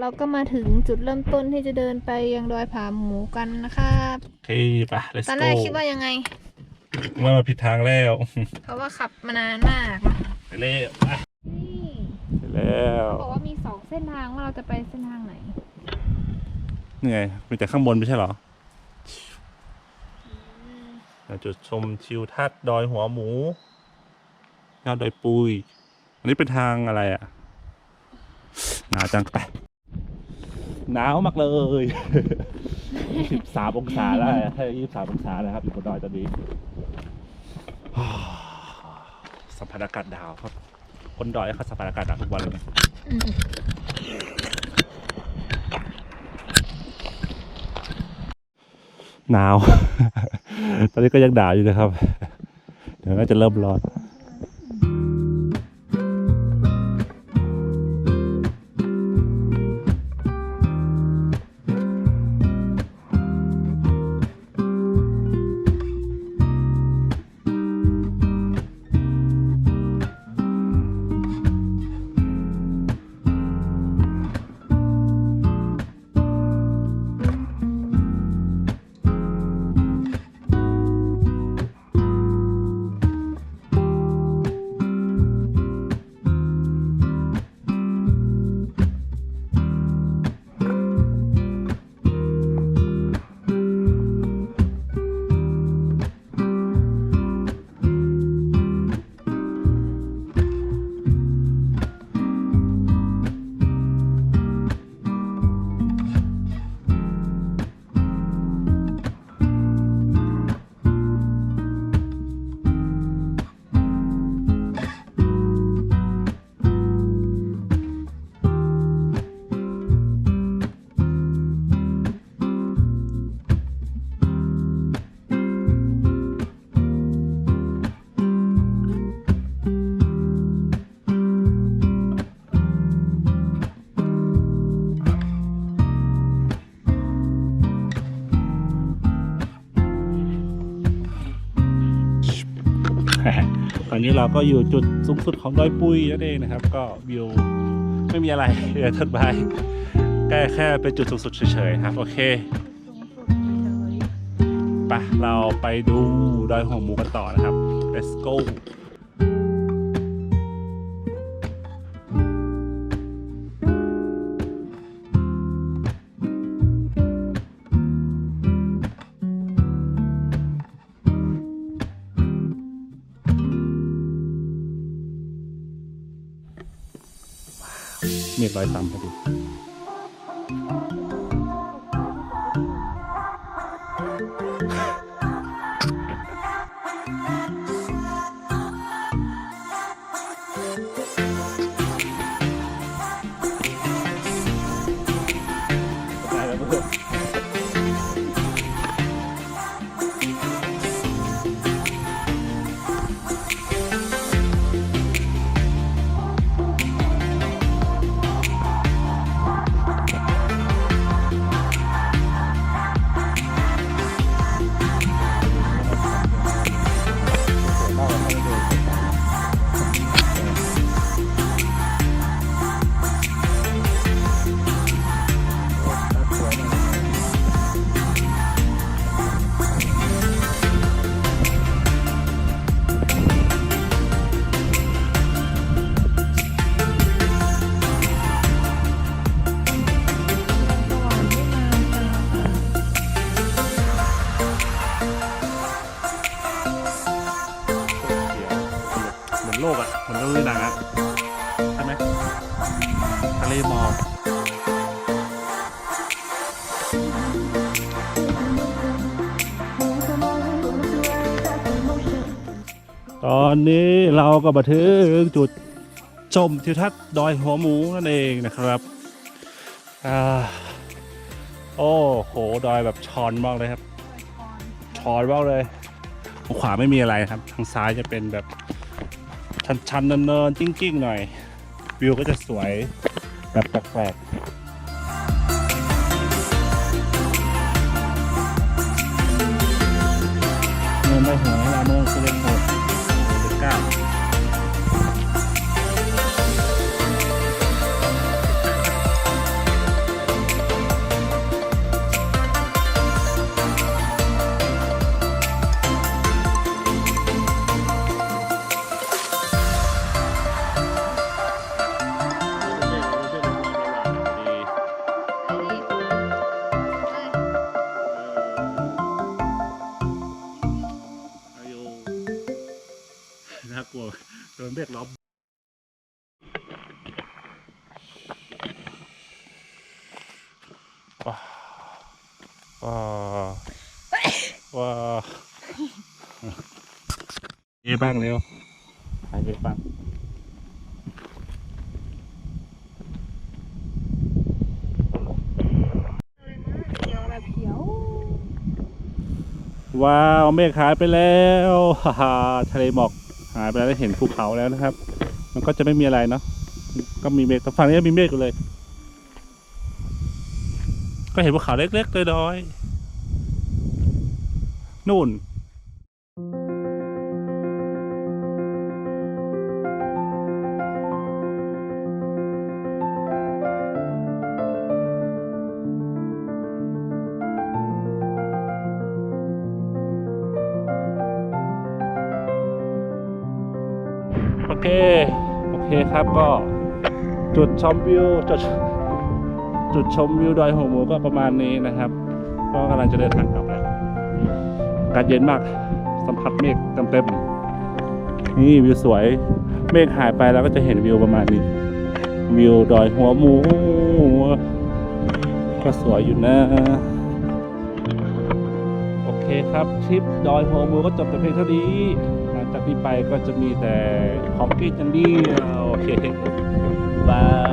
เราก็มาถึงจุดเริ่มต้นที่จะเดินไปยังดอยผาหมูกันนะครับโอเคไป let's ตอน go แรกคิดว่ายังไง ว่ามาผิดทางแล้ว เพราะว่าขับมานานมากนะไปเร็วไปนี่ไปแล้วบอกว่ามีสองเส้นทางว่าเราจะไปเส้นทางไหน นี่ไงมีแต่ข้างบนไม่ใช่เหรอจุดชมทิวทัศน์ดอยหัวหมูยอดดอยปุย อันนี้เป็นทางอะไรอะ หนาวจังไป หนาวมากเลยสิบสามองศาแล้วให้ยี่สิบสามองศานะครับอยู่บนดอยตอนนี้สัมผัสอากาศดาวครับบนดอยเขาสัมผัสอากาศดาวทุกวันเลยนะหนาว ตอนนี้ก็ยังหนาวอยู่นะครับ เดี๋ยวน่าจะเริ่มร้อน เราก็อยู่จุดสูงสุดของดอยปุยนั่นเองนะครับ ก็วิวไม่มีอะไรเหลือต้นไม้แค่แค่เป็นจุดสูงสุดเฉยๆครับ โอเคไปะเราไปดูดอยหัวหมูกันต่อนะครับ let's go เมีย อนโลกอะเหมือนโลกในหนังอะใช่ไหมทะเลหมอกตอนนี้เราก็มาถึงจุดชมทิวทัศน์ดอยหัวหมูนั่นเองนะครับอ่าโอ้โหดอยแบบชอนมากเลยครับชอนมากเลยขวาไม่มีอะไรครับ ทางซ้ายจะเป็นแบบ ชันๆเนินๆจิ้งๆหน่อย วิวก็จะสวยแบบแปลกๆเนินไปหัวยลาเมื โดนเมฆล้อมว้าวว้าวว้าวเอะบ้างเร็วหายไปบ้างเขียวแบบเขียวว้าว เมฆหายไปแล้ว ฮ่าฮ่าทะเลหมอก หายไปแล้วได้เห็นภูเขาแล้วนะครับ มันก็จะไม่มีอะไรเนาะก็มีเมฆต่ฝั่งนี้ก็มีเมฆอยู่เลย ก็เห็นภูเขาเล็กๆน้อยๆนู่น เคโอเคครับก็จุดชมวิวจุดจุดชมวิวดอยหัวหมูก็ประมาณนี้นะครับ ก็กำลังจะเดินทางกลับแล้วอากาศเย็นมากสัมผัสเมฆเต็มๆนี่วิวสวยเมฆหายไปแล้วก็จะเห็นวิวประมาณนี้ วิวดอยหัวหมู ก็สวยอยู่นะโอเคครับทริปดอยหัวหมูก็จบแต่เพียงเท่านี้ จากนี้ไปก็จะมีแต่ของกินอย่างเดียวโอเคบาย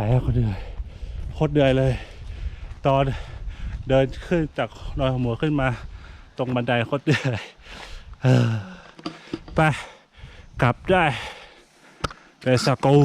หายแล้วคนเหนื่อยโคตรเหนื่อยเลย ตอนเดินขึ้นจากนอยหัวหมูขึ้นมา ตรงบันไดโคตรเหนื่อยเออไปกลับได้ไปสกู